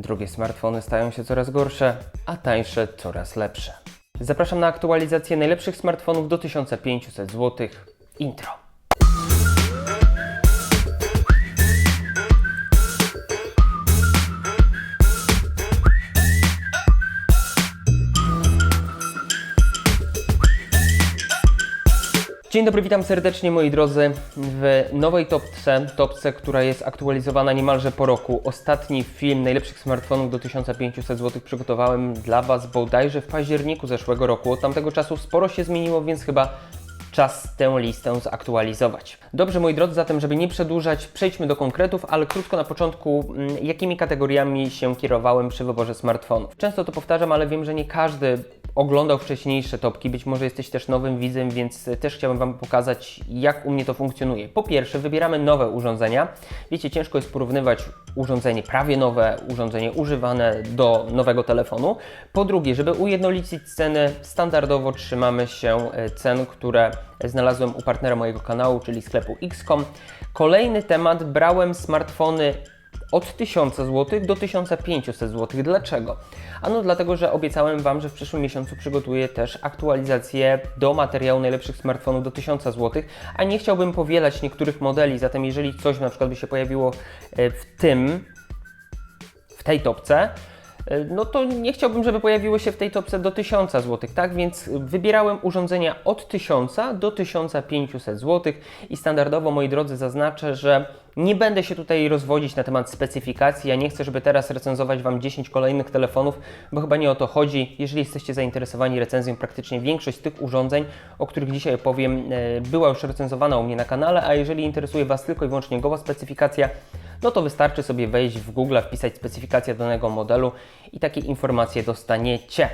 Drogie smartfony stają się coraz gorsze, a tańsze coraz lepsze. Zapraszam na aktualizację najlepszych smartfonów do 1500 zł. Intro. Dzień dobry, witam serdecznie moi drodzy w nowej topce, topce, która jest aktualizowana niemalże po roku. Ostatni film najlepszych smartfonów do 1500 zł przygotowałem dla Was bodajże w październiku zeszłego roku. Od tamtego czasu sporo się zmieniło, więc chyba czas tę listę zaktualizować. Dobrze, moi drodzy, zatem, żeby nie przedłużać, przejdźmy do konkretów, ale krótko na początku, mm, jakimi kategoriami się kierowałem przy wyborze smartfonów. Często to powtarzam, ale wiem, że nie każdy oglądał wcześniejsze topki, być może jesteś też nowym widzem, więc też chciałbym Wam pokazać, jak u mnie to funkcjonuje. Po pierwsze, wybieramy nowe urządzenia. Wiecie, ciężko jest porównywać urządzenie prawie nowe, urządzenie używane do nowego telefonu. Po drugie, żeby ujednolicić ceny, standardowo trzymamy się e, cen, które znalazłem u partnera mojego kanału, czyli sklepu Xcom. Kolejny temat, brałem smartfony od 1000 zł do 1500 zł. Dlaczego? Ano dlatego, że obiecałem Wam, że w przyszłym miesiącu przygotuję też aktualizację do materiału najlepszych smartfonów do 1000 zł, a nie chciałbym powielać niektórych modeli, zatem jeżeli coś na przykład by się pojawiło e, w tym, w tej topce, e, no to nie chciałbym, żeby pojawiły się w tej topce do 1000 zł, tak? Więc wybierałem urządzenia od 1000 do 1500 zł i standardowo, moi drodzy, zaznaczę, że nie będę się tutaj rozwodzić na temat specyfikacji. Ja nie chcę, żeby teraz recenzować Wam 10 kolejnych telefonów, bo chyba nie o to chodzi. Jeżeli jesteście zainteresowani recenzją, praktycznie większość tych urządzeń, o których dzisiaj opowiem, e, była już recenzowana u mnie na kanale, a jeżeli interesuje Was tylko i wyłącznie goła specyfikacja, no to wystarczy sobie wejść w Google, wpisać specyfikację danego modelu i takie informacje dostaniecie.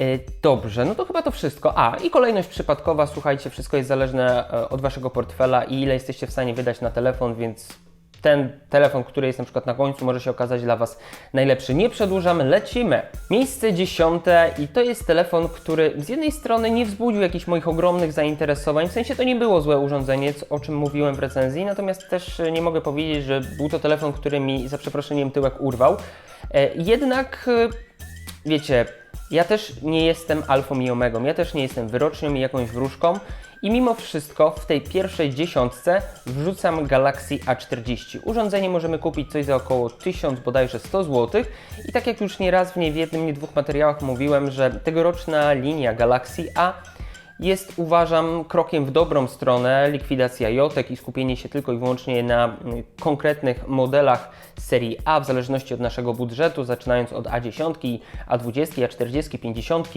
E, Dobrze, no to chyba to wszystko. A, i kolejność przypadkowa, słuchajcie, wszystko jest zależne e, od Waszego portfela i ile jesteście w stanie wydać na telefon, więc ten telefon, który jest na przykład na końcu, może się okazać dla Was najlepszy. Nie przedłużamy, lecimy. Miejsce dziesiąte i to jest telefon, który z jednej strony nie wzbudził jakichś moich ogromnych zainteresowań, w sensie to nie było złe urządzenie, o czym mówiłem w recenzji, natomiast też e, nie mogę powiedzieć, że był to telefon, który mi za przeproszeniem tyłek urwał. E, Jednak e, wiecie, ja też nie jestem alfą i omegą, ja też nie jestem wyrocznią i jakąś wróżką i mimo wszystko w tej pierwszej dziesiątce wrzucam Galaxy A40. Urządzenie możemy kupić coś za około 1000 bodajże 100 zł i tak jak już nie raz w nie w jednym, nie dwóch materiałach mówiłem, że tegoroczna linia Galaxy A jest uważam krokiem w dobrą stronę. Likwidacja jotek i skupienie się tylko i wyłącznie na mm, konkretnych modelach serii A w zależności od naszego budżetu, zaczynając od A10, A20, A40, 50,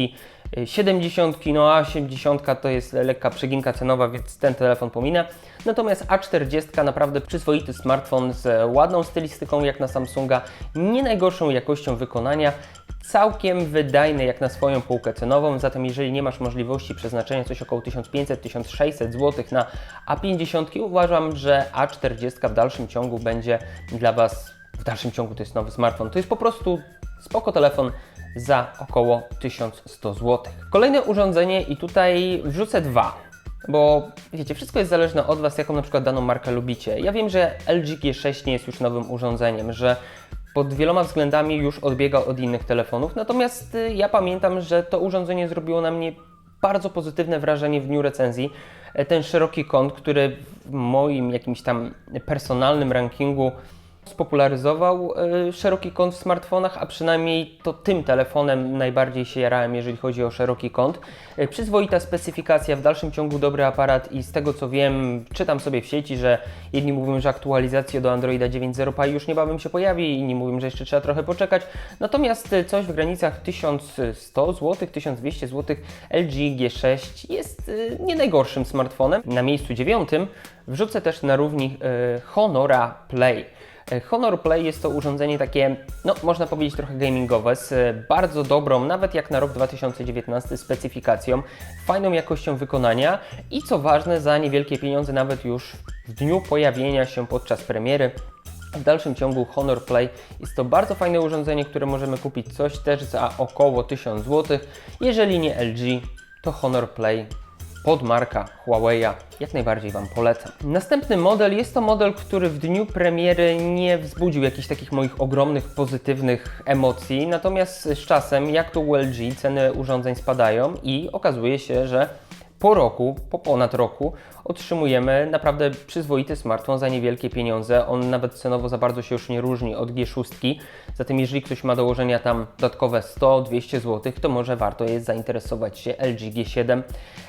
y, 70, no a 80 to jest lekka przeginka cenowa, więc ten telefon pominę. Natomiast A40 naprawdę przyzwoity smartfon z ładną stylistyką jak na Samsunga, nie najgorszą jakością wykonania całkiem wydajny jak na swoją półkę cenową, zatem jeżeli nie masz możliwości przeznaczenia coś około 1500-1600 zł na A50, uważam, że A40 w dalszym ciągu będzie dla Was, w dalszym ciągu to jest nowy smartfon, to jest po prostu spoko telefon za około 1100 zł. Kolejne urządzenie i tutaj wrzucę dwa. Bo wiecie, wszystko jest zależne od Was, jaką na przykład daną markę lubicie. Ja wiem, że LG G6 nie jest już nowym urządzeniem, że pod wieloma względami już odbiega od innych telefonów. Natomiast y, ja pamiętam, że to urządzenie zrobiło na mnie bardzo pozytywne wrażenie w dniu recenzji. E, Ten szeroki kąt, który w moim jakimś tam personalnym rankingu spopularyzował e, szeroki kąt w smartfonach, a przynajmniej to tym telefonem najbardziej się jarałem, jeżeli chodzi o szeroki kąt. E, Przyzwoita specyfikacja, w dalszym ciągu dobry aparat i z tego co wiem, czytam sobie w sieci, że jedni mówią, że aktualizacja do Androida 9.0 Pie już niebawem się pojawi, inni mówią, że jeszcze trzeba trochę poczekać. Natomiast e, coś w granicach 1100 zł, 1200 zł LG G6 jest nie najgorszym smartfonem. Na miejscu dziewiątym wrzucę też na równi Honora Play. E, Honor Play jest to urządzenie takie, no można powiedzieć trochę gamingowe, z e, bardzo dobrą, nawet jak na rok 2019 specyfikacją, fajną jakością wykonania i co ważne za niewielkie pieniądze nawet już w dniu pojawienia się podczas premiery. W dalszym ciągu Honor Play jest to bardzo fajne urządzenie, które możemy kupić coś też za około 1000 zł. Jeżeli nie LG, to Honor Play podmarka Huawei'a. Jak najbardziej Wam polecam. Następny model jest to model, który w dniu premiery nie wzbudził jakichś takich moich ogromnych pozytywnych emocji, natomiast z czasem, jak to u LG, ceny urządzeń spadają i okazuje się, że po roku, po ponad roku, otrzymujemy naprawdę przyzwoity smartfon za niewielkie pieniądze. On nawet cenowo za bardzo się już nie różni od G6. Zatem, jeżeli ktoś ma dołożenia tam dodatkowe 100-200 zł, to może warto jest zainteresować się LG G7.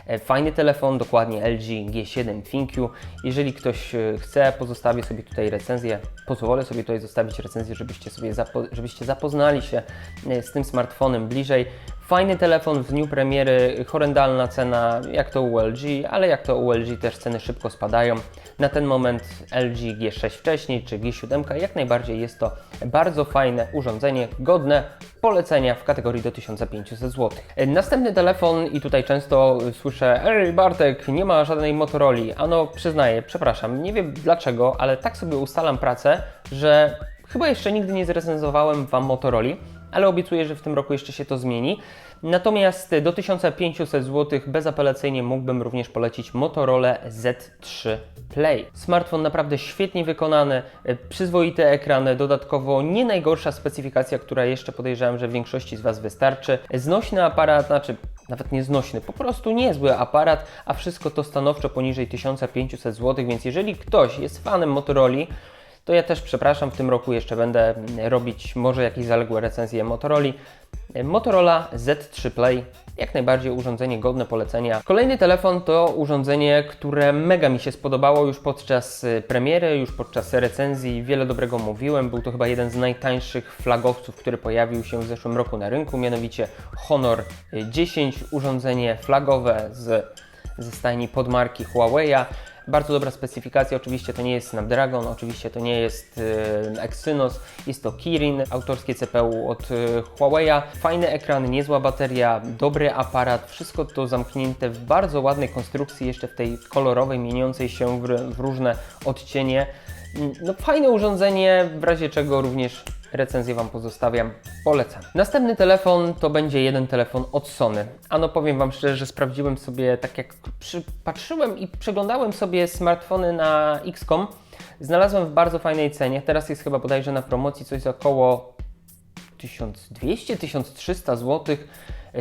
E, Fajny telefon, dokładnie LG G7 ThinQ. Jeżeli ktoś e, chce, pozostawię sobie tutaj recenzję. Pozwolę sobie tutaj zostawić recenzję, żebyście sobie zapo- żebyście zapoznali się e, z tym smartfonem bliżej. Fajny telefon w dniu premiery, horrendalna cena, jak to u LG, ale jak to u LG też ceny szybko spadają. Na ten moment LG G6 wcześniej czy G7 jak najbardziej jest to bardzo fajne urządzenie, godne polecenia w kategorii do 1500 zł. Następny telefon i tutaj często słyszę Ej Bartek, nie ma żadnej Motorola. Ano przyznaję, przepraszam, nie wiem dlaczego, ale tak sobie ustalam pracę, że chyba jeszcze nigdy nie zrecenzowałem Wam Motorola ale obiecuję, że w tym roku jeszcze się to zmieni. Natomiast do 1500 zł bezapelacyjnie mógłbym również polecić Motorola Z3 Play. Smartfon naprawdę świetnie wykonany, e, przyzwoite ekrany, dodatkowo nie najgorsza specyfikacja, która jeszcze podejrzewam, że większości z Was wystarczy. Znośny aparat, znaczy nawet nieznośny, po prostu niezły aparat, a wszystko to stanowczo poniżej 1500 zł, więc jeżeli ktoś jest fanem Motorola, to ja też przepraszam, w tym roku jeszcze będę robić może jakieś zaległe recenzje Motorola. Motorola Z3 Play, jak najbardziej urządzenie godne polecenia. Kolejny telefon to urządzenie, które mega mi się spodobało już podczas y, premiery, już podczas recenzji. Wiele dobrego mówiłem. Był to chyba jeden z najtańszych flagowców, który pojawił się w zeszłym roku na rynku, mianowicie Honor 10, urządzenie flagowe z, ze stajni podmarki Huawei'a. Bardzo dobra specyfikacja, oczywiście to nie jest Snapdragon, oczywiście to nie jest y, Exynos, jest to Kirin, autorskie CPU od y, Huawei'a. Fajny ekran, niezła bateria, dobry aparat, wszystko to zamknięte w bardzo ładnej konstrukcji, jeszcze w tej kolorowej, mieniącej się w, w różne odcienie. No, fajne urządzenie, w razie czego również recenzję Wam pozostawiam, polecam. Następny telefon to będzie jeden telefon od Sony. Ano powiem Wam szczerze, że sprawdziłem sobie, tak jak patrzyłem i przeglądałem sobie smartfony na XCOM, znalazłem w bardzo fajnej cenie. Teraz jest chyba bodajże na promocji coś około 1200-1300 zł.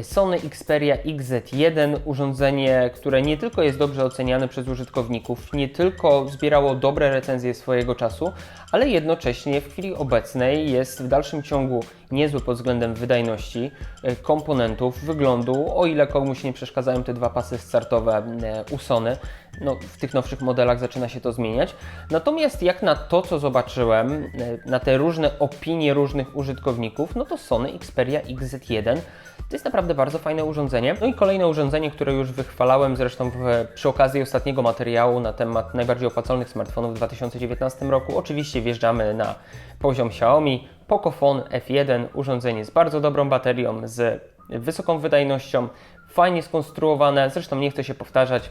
Sony Xperia XZ1, urządzenie, które nie tylko jest dobrze oceniane przez użytkowników, nie tylko zbierało dobre recenzje swojego czasu, ale jednocześnie w chwili obecnej jest w dalszym ciągu niezły pod względem wydajności, e, komponentów, wyglądu, o ile komuś nie przeszkadzają te dwa pasy startowe e, u Sony. No, w tych nowszych modelach zaczyna się to zmieniać. Natomiast jak na to, co zobaczyłem, e, na te różne opinie różnych użytkowników, no to Sony Xperia XZ1 to jest naprawdę bardzo fajne urządzenie. No i kolejne urządzenie, które już wychwalałem zresztą w, przy okazji ostatniego materiału na temat najbardziej opłacalnych smartfonów w 2019 roku. Oczywiście wjeżdżamy na poziom Xiaomi. Pocophone F1, urządzenie z bardzo dobrą baterią, z wysoką wydajnością, fajnie skonstruowane. Zresztą nie chcę się powtarzać.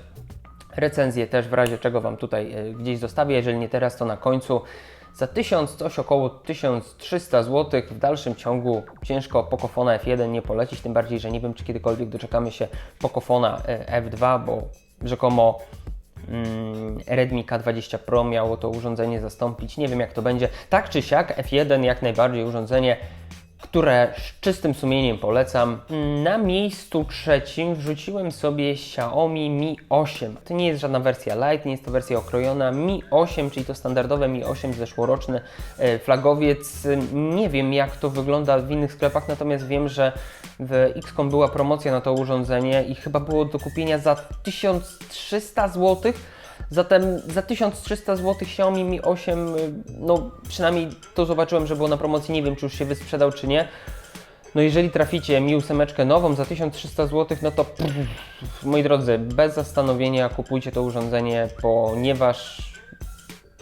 Recenzję też w razie czego Wam tutaj e, gdzieś zostawię, jeżeli nie teraz, to na końcu. Za 1000, coś około 1300 zł w dalszym ciągu ciężko Pocofona F1 nie polecić, tym bardziej, że nie wiem, czy kiedykolwiek doczekamy się Pocofona e, F2, bo rzekomo mm, Redmi K20 Pro miało to urządzenie zastąpić. Nie wiem, jak to będzie. Tak czy siak, F1 jak najbardziej urządzenie które z czystym sumieniem polecam. Na miejscu trzecim wrzuciłem sobie Xiaomi Mi 8. To nie jest żadna wersja Lite, nie jest to wersja okrojona. Mi 8, czyli to standardowe Mi 8 zeszłoroczny e, flagowiec. Nie wiem jak to wygląda w innych sklepach, natomiast wiem, że w XCOM była promocja na to urządzenie i chyba było do kupienia za 1300 zł Zatem za 1300 zł Xiaomi Mi 8, y, no przynajmniej to zobaczyłem, że było na promocji, nie wiem czy już się wysprzedał czy nie. No jeżeli traficie Mi 8 nową za 1300 zł, no to pff, moi drodzy, bez zastanowienia kupujcie to urządzenie, ponieważ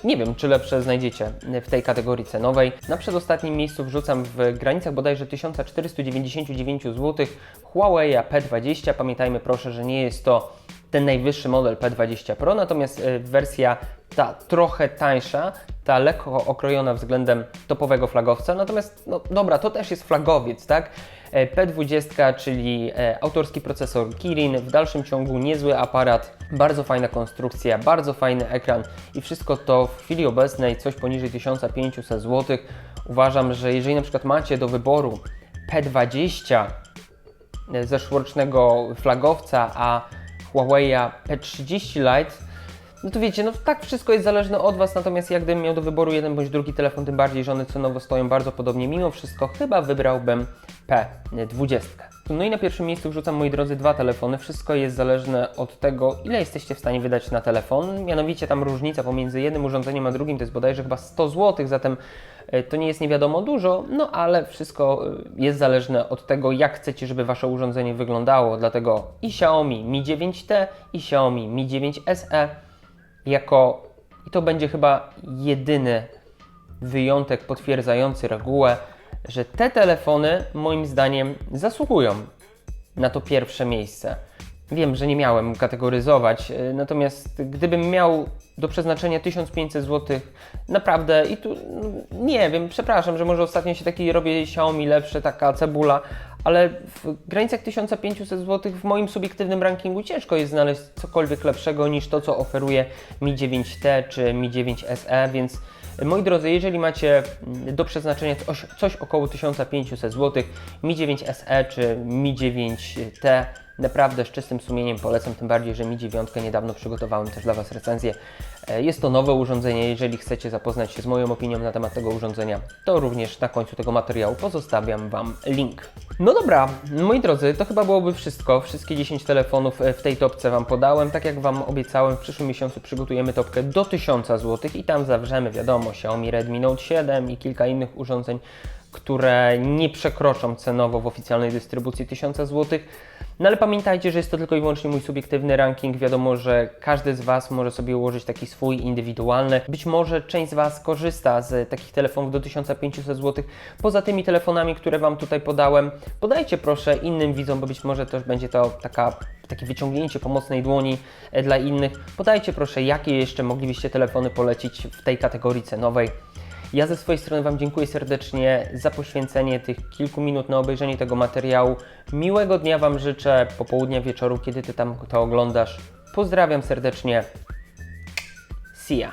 nie wiem, czy lepsze znajdziecie w tej kategorii cenowej. Na przedostatnim miejscu wrzucam w granicach bodajże 1499 zł Huawei P20. Pamiętajmy proszę, że nie jest to ten najwyższy model P20 Pro, natomiast e, wersja ta trochę tańsza, ta lekko okrojona względem topowego flagowca, natomiast no dobra, to też jest flagowiec, tak? E, P20, czyli e, autorski procesor Kirin, w dalszym ciągu niezły aparat, bardzo fajna konstrukcja, bardzo fajny ekran i wszystko to w chwili obecnej coś poniżej 1500 zł. Uważam, że jeżeli na przykład macie do wyboru P20 e, zeszłorocznego flagowca, a Huawei'a P30 Lite, no to wiecie, no tak wszystko jest zależne od Was, natomiast jak gdybym miał do wyboru jeden bądź drugi telefon, tym bardziej, że one cenowo stoją bardzo podobnie, mimo wszystko chyba wybrałbym P20. No i na pierwszym miejscu wrzucam, moi drodzy, dwa telefony. Wszystko jest zależne od tego, ile jesteście w stanie wydać na telefon. Mianowicie tam różnica pomiędzy jednym urządzeniem a drugim to jest bodajże chyba 100 zł, zatem e, to nie jest nie wiadomo dużo, no ale wszystko e, jest zależne od tego, jak chcecie, żeby Wasze urządzenie wyglądało. Dlatego i Xiaomi Mi 9T, i Xiaomi Mi 9 SE jako, i to będzie chyba jedyny wyjątek potwierdzający regułę, że te telefony moim zdaniem zasługują na to pierwsze miejsce. Wiem, że nie miałem kategoryzować, y, natomiast gdybym miał do przeznaczenia 1500 zł, naprawdę i tu no, nie wiem, przepraszam, że może ostatnio się taki robię Xiaomi lepsze, taka cebula, ale w granicach 1500 zł w moim subiektywnym rankingu ciężko jest znaleźć cokolwiek lepszego niż to, co oferuje Mi 9T czy Mi 9 SE, więc Moi drodzy, jeżeli macie mm, do przeznaczenia coś, około 1500 zł, Mi 9 SE czy Mi 9T, naprawdę z czystym sumieniem polecam, tym bardziej, że Mi 9 niedawno przygotowałem też dla Was recenzję. E, Jest to nowe urządzenie, jeżeli chcecie zapoznać się z moją opinią na temat tego urządzenia, to również na końcu tego materiału pozostawiam Wam link. No dobra, moi drodzy, to chyba byłoby wszystko. Wszystkie 10 telefonów e, w tej topce Wam podałem. Tak jak Wam obiecałem, w przyszłym miesiącu przygotujemy topkę do 1000 zł i tam zawrzemy, wiadomo, Xiaomi Redmi Note 7 i kilka innych urządzeń, które nie przekroczą cenowo w oficjalnej dystrybucji 1000 zł. No ale pamiętajcie, że jest to tylko i wyłącznie mój subiektywny ranking. Wiadomo, że każdy z Was może sobie ułożyć taki swój indywidualny. Być może część z Was korzysta z takich telefonów do 1500 zł. Poza tymi telefonami, które Wam tutaj podałem, podajcie proszę innym widzom, bo być może też będzie to taka, takie wyciągnięcie pomocnej dłoni e, dla innych. Podajcie proszę, jakie jeszcze moglibyście telefony polecić w tej kategorii cenowej. Ja ze swojej strony Wam dziękuję serdecznie za poświęcenie tych kilku minut na obejrzenie tego materiału. Miłego dnia Wam życzę, popołudnia, wieczoru, kiedy Ty tam to oglądasz. Pozdrawiam serdecznie. See ya.